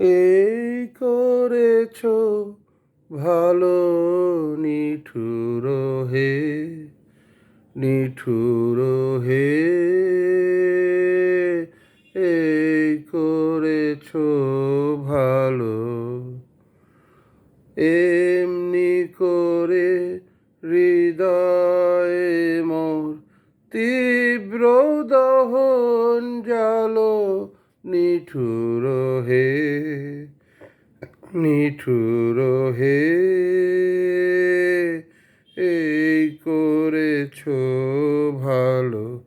এই করেছ ভালো নিঠুর হে নিঠুর হে। এই করেছ ভালো, এমনি করে হৃদয়ে মোর তীব্র দহন জালো নিঠুর হে নিঠুর হে এই করেছ ভালো।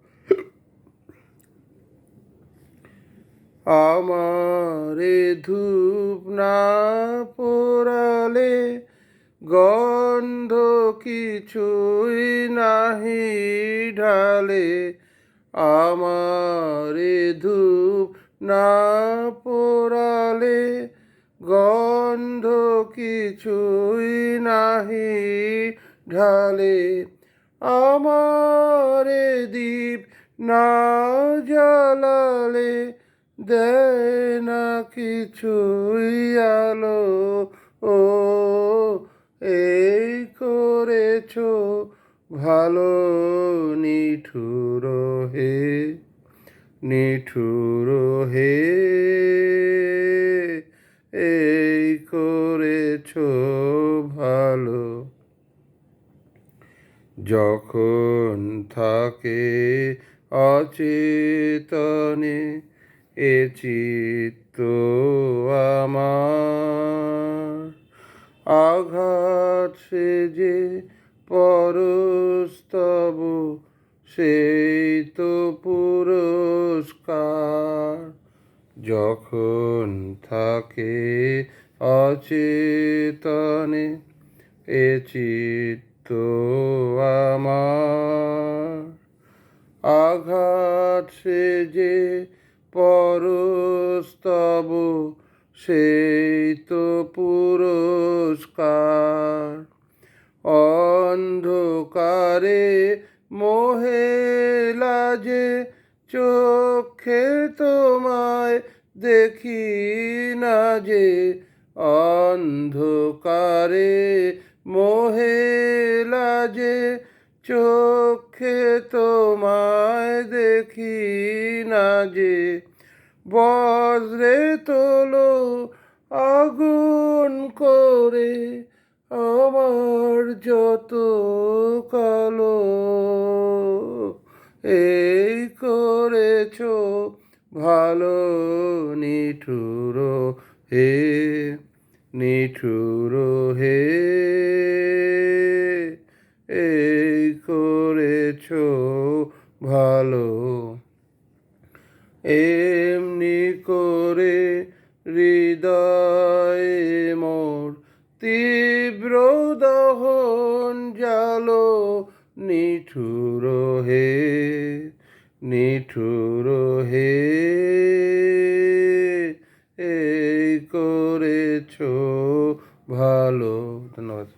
আমারে ধূপ না পোড়ালে গন্ধ কিছুই নাহি ঢালে। আমারে ধূপ না পোড়ালে গন্ধ কিছুই নাহি ঢালে। আমারে দীপ না জ্বালালে দেয় না কিছুই আলো। ও, এই করেছ ভালো নিঠুর হে। নিঠুর হে, এই করেছ ভালো। যখন থাকে অচেতনে, এ চিত্ত আমার। আঘাত সে যে পরস্তব, সেই তো পুরস্কার যখন থাকে অচেতনে এ চিত্ত আমার। আঘাত সে যে পরস্তব, সেই তো পুরস্কার। অন্ধকারে মোহে লাজে চোখে তোমায় দেখি না যে অন্ধকারে মোহে লাজে, চোখে তোমায় দেখি না যে বজ্রে তোলো আগুন করে আমার যত কালো এই করেছ ভালো নিঠুর হে নিঠুর হে। এই করেছ ভালো, এমনি করে হৃদয় মোর তীব্র দহন জালো নিঠুর হে নিঠুর হে এই করেছ ভালো। ধন্যবাদ।